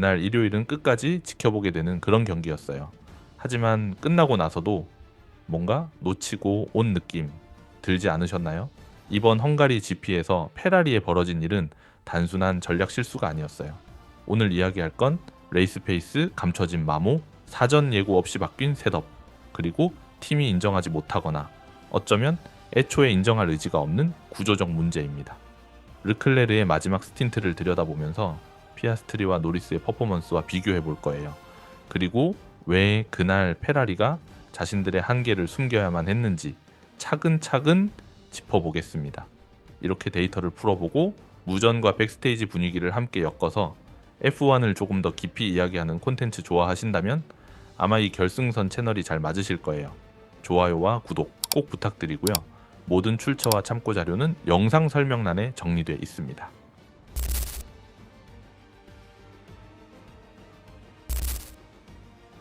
그날 일요일은 끝까지 지켜보게 되는 그런 경기였어요. 하지만 끝나고 나서도 뭔가 놓치고 온 느낌 들지 않으셨나요? 이번 헝가리 GP에서 페라리에 벌어진 일은 단순한 전략 실수가 아니었어요. 오늘 이야기할 건 레이스 페이스 감춰진 마모, 사전 예고 없이 바뀐 셋업, 그리고 팀이 인정하지 못하거나 어쩌면 애초에 인정할 의지가 없는 구조적 문제입니다. 르클레르의 마지막 스틴트를 들여다보면서 피아스트리와 노리스의 퍼포먼스와 비교해 볼 거예요. 그리고 왜 그날 페라리가 자신들의 한계를 숨겨야만 했는지 차근차근 짚어보겠습니다. 이렇게 데이터를 풀어보고 무전과 백스테이지 분위기를 함께 엮어서 F1을 조금 더 깊이 이야기하는 콘텐츠 좋아하신다면 아마 이 결승선 채널이 잘 맞으실 거예요. 좋아요와 구독 꼭 부탁드리고요. 모든 출처와 참고 자료는 영상 설명란에 정리되어 있습니다.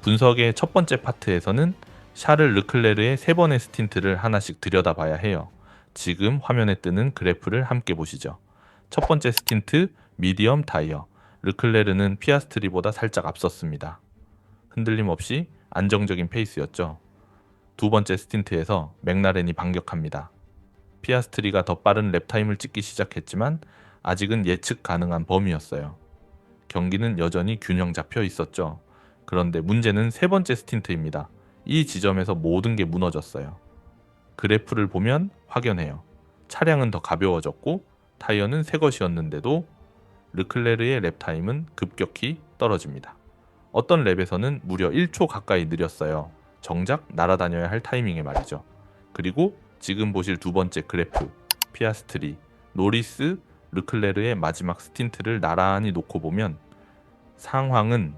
분석의 첫 번째 파트에서는 샤를 르클레르의 세 번의 스틴트를 하나씩 들여다봐야 해요. 지금 화면에 뜨는 그래프를 함께 보시죠. 첫 번째 스틴트 미디엄 타이어. 르클레르는 피아스트리보다 살짝 앞섰습니다. 흔들림 없이 안정적인 페이스였죠. 두 번째 스틴트에서 맥라렌이 반격합니다. 피아스트리가 더 빠른 랩타임을 찍기 시작했지만 아직은 예측 가능한 범위였어요. 경기는 여전히 균형 잡혀 있었죠. 그런데 문제는 세 번째 스틴트입니다. 이 지점에서 모든 게 무너졌어요. 그래프를 보면 확연해요. 차량은 더 가벼워졌고 타이어는 새 것이었는데도 르클레르의 랩타임은 급격히 떨어집니다. 어떤 랩에서는 무려 1초 가까이 느렸어요. 정작 날아다녀야 할 타이밍에 말이죠. 그리고 지금 보실 두 번째 그래프, 피아스트리, 노리스, 르클레르의 마지막 스틴트를 나란히 놓고 보면 상황은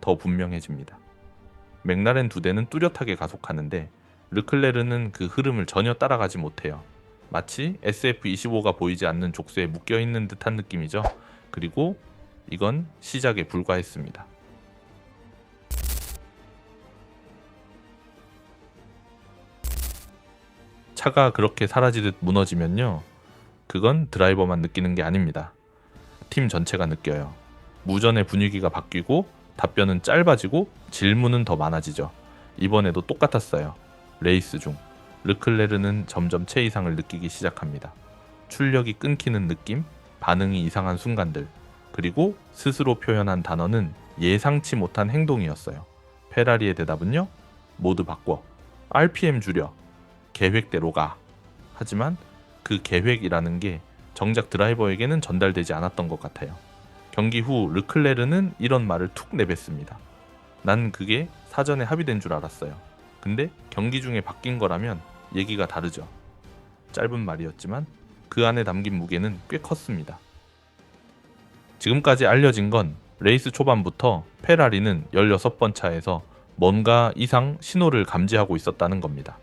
더 분명해집니다. 맥라렌 두 대는 뚜렷하게 가속하는데 르클레르는 그 흐름을 전혀 따라가지 못해요. 마치 SF25가 보이지 않는 족쇄에 묶여 있는 듯한 느낌이죠. 그리고 이건 시작에 불과했습니다. 차가 그렇게 사라지듯 무너지면요. 그건 드라이버만 느끼는 게 아닙니다. 팀 전체가 느껴요. 무전의 분위기가 바뀌고 답변은 짧아지고 질문은 더 많아지죠. 이번에도 똑같았어요. 레이스 중 르클레르는 점점 체 이상을 느끼기 시작합니다. 출력이 끊기는 느낌, 반응이 이상한 순간들, 그리고 스스로 표현한 단어는 예상치 못한 행동이었어요. 페라리의 대답은요? 모두 바꿔. RPM 줄여. 계획대로 가. 하지만 그 계획이라는 게 정작 드라이버에게는 전달되지 않았던 것 같아요. 경기 후 르클레르는 이런 말을 툭 내뱉습니다. 난 그게 사전에 합의된 줄 알았어요. 근데 경기 중에 바뀐 거라면 얘기가 다르죠. 짧은 말이었지만 그 안에 담긴 무게는 꽤 컸습니다. 지금까지 알려진 건 레이스 초반부터 페라리는 16번 차에서 뭔가 이상 신호를 감지하고 있었다는 겁니다.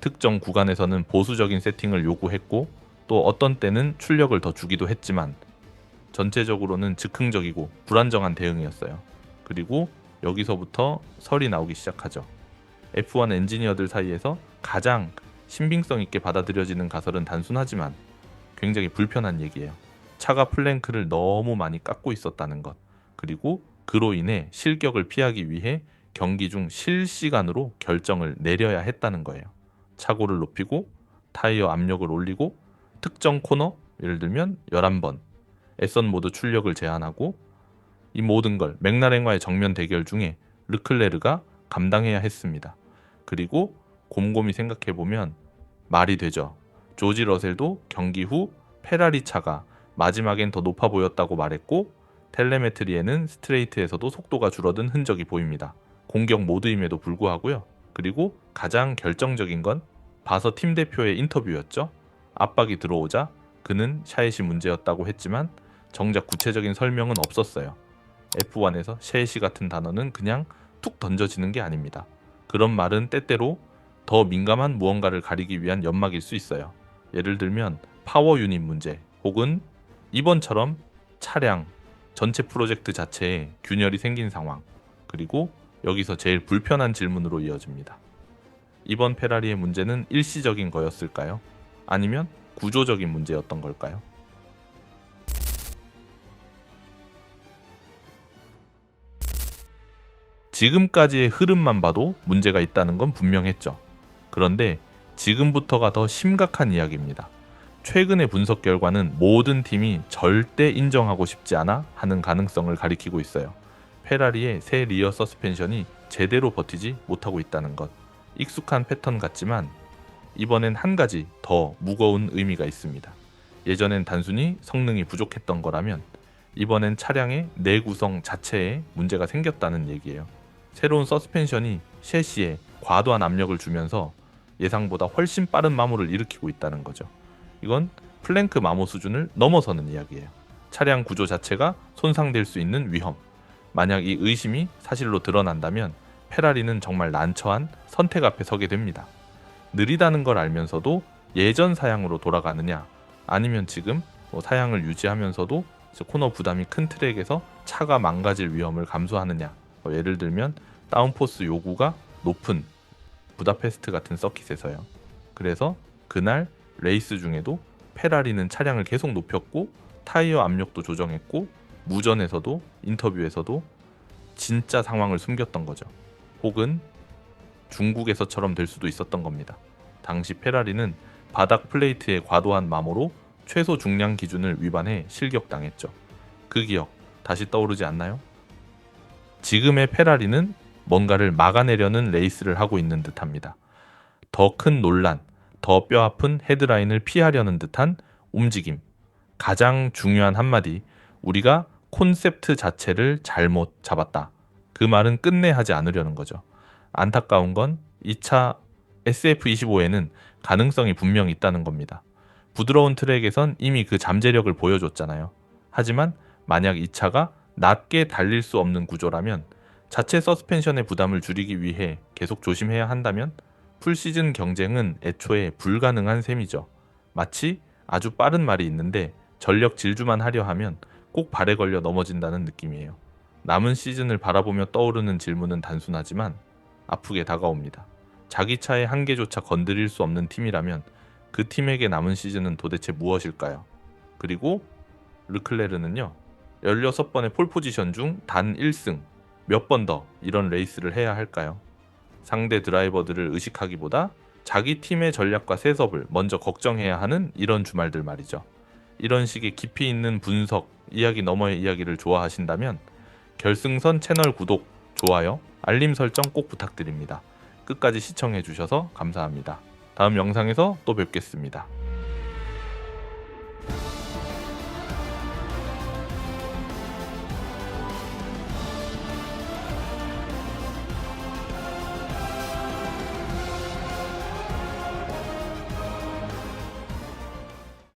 특정 구간에서는 보수적인 세팅을 요구했고 또 어떤 때는 출력을 더 주기도 했지만 전체적으로는 즉흥적이고 불안정한 대응이었어요. 그리고 여기서부터 설이 나오기 시작하죠. F1 엔지니어들 사이에서 가장 신빙성 있게 받아들여지는 가설은 단순하지만 굉장히 불편한 얘기예요. 차가 플랭크를 너무 많이 깎고 있었다는 것. 그리고 그로 인해 실격을 피하기 위해 경기 중 실시간으로 결정을 내려야 했다는 거예요. 차고를 높이고 타이어 압력을 올리고 특정 코너 예를 들면 11번 에선 모드 출력을 제한하고 이 모든 걸 맥라렌과의 정면 대결 중에 르클레르가 감당해야 했습니다. 그리고 곰곰이 생각해 보면 말이 되죠. 조지 러셀도 경기 후 페라리 차가 마지막엔 더 높아 보였다고 말했고 텔레메트리에는 스트레이트에서도 속도가 줄어든 흔적이 보입니다. 공격 모드임에도 불구하고요. 그리고 가장 결정적인 건 바서 팀 대표의 인터뷰였죠. 압박이 들어오자 그는 샤엣이 문제였다고 했지만 정작 구체적인 설명은 없었어요. F1에서 샤엣이 같은 단어는 그냥 툭 던져지는 게 아닙니다. 그런 말은 때때로 더 민감한 무언가를 가리기 위한 연막일 수 있어요. 예를 들면 파워 유닛 문제 혹은 이번처럼 차량 전체 프로젝트 자체에 균열이 생긴 상황 그리고 여기서 제일 불편한 질문으로 이어집니다. 이번 페라리의 문제는 일시적인 거였을까요? 아니면 구조적인 문제였던 걸까요? 지금까지의 흐름만 봐도 문제가 있다는 건 분명했죠. 그런데 지금부터가 더 심각한 이야기입니다. 최근의 분석 결과는 모든 팀이 절대 인정하고 싶지 않아 하는 가능성을 가리키고 있어요. 페라리의 새 리어 서스펜션이 제대로 버티지 못하고 있다는 것. 익숙한 패턴 같지만 이번엔 한 가지 더 무거운 의미가 있습니다. 예전엔 단순히 성능이 부족했던 거라면 이번엔 차량의 내구성 자체에 문제가 생겼다는 얘기예요. 새로운 서스펜션이 셰시에 과도한 압력을 주면서 예상보다 훨씬 빠른 마모를 일으키고 있다는 거죠. 이건 플랭크 마모 수준을 넘어서는 이야기예요. 차량 구조 자체가 손상될 수 있는 위험. 만약 이 의심이 사실로 드러난다면 페라리는 정말 난처한 선택 앞에 서게 됩니다. 느리다는 걸 알면서도 예전 사양으로 돌아가느냐, 아니면 지금 뭐 사양을 유지하면서도 코너 부담이 큰 트랙에서 차가 망가질 위험을 감수하느냐. 뭐 예를 들면 다운포스 요구가 높은 부다페스트 같은 서킷에서요. 그래서 그날 레이스 중에도 페라리는 차량을 계속 높였고 타이어 압력도 조정했고 무전에서도 인터뷰에서도 진짜 상황을 숨겼던 거죠. 혹은 중국에서처럼 될 수도 있었던 겁니다. 당시 페라리는 바닥 플레이트의 과도한 마모로 최소 중량 기준을 위반해 실격당했죠. 그 기억 다시 떠오르지 않나요? 지금의 페라리는 뭔가를 막아내려는 레이스를 하고 있는 듯합니다. 더 큰 논란, 더 뼈아픈 헤드라인을 피하려는 듯한 움직임. 가장 중요한 한마디, 우리가 콘셉트 자체를 잘못 잡았다. 그 말은 끝내 하지 않으려는 거죠. 안타까운 건 2차 SF25에는 가능성이 분명 있다는 겁니다. 부드러운 트랙에선 이미 그 잠재력을 보여줬잖아요. 하지만 만약 이 차가 낮게 달릴 수 없는 구조라면 자체 서스펜션의 부담을 줄이기 위해 계속 조심해야 한다면 풀시즌 경쟁은 애초에 불가능한 셈이죠. 마치 아주 빠른 말이 있는데 전력 질주만 하려 하면 꼭 발에 걸려 넘어진다는 느낌이에요. 남은 시즌을 바라보며 떠오르는 질문은 단순하지만 아프게 다가옵니다. 자기 차의 한계조차 건드릴 수 없는 팀이라면 그 팀에게 남은 시즌은 도대체 무엇일까요? 그리고 르클레르는요. 16번의 폴 포지션 중 단 1승 몇 번 더 이런 레이스를 해야 할까요? 상대 드라이버들을 의식하기보다 자기 팀의 전략과 세섭을 먼저 걱정해야 하는 이런 주말들 말이죠. 이런 식의 깊이 있는 분석, 이야기 너머의 이야기를 좋아하신다면 결승선 채널 구독, 좋아요, 알림 설정 꼭 부탁드립니다. 끝까지 시청해 주셔서 감사합니다. 다음 영상에서 또 뵙겠습니다.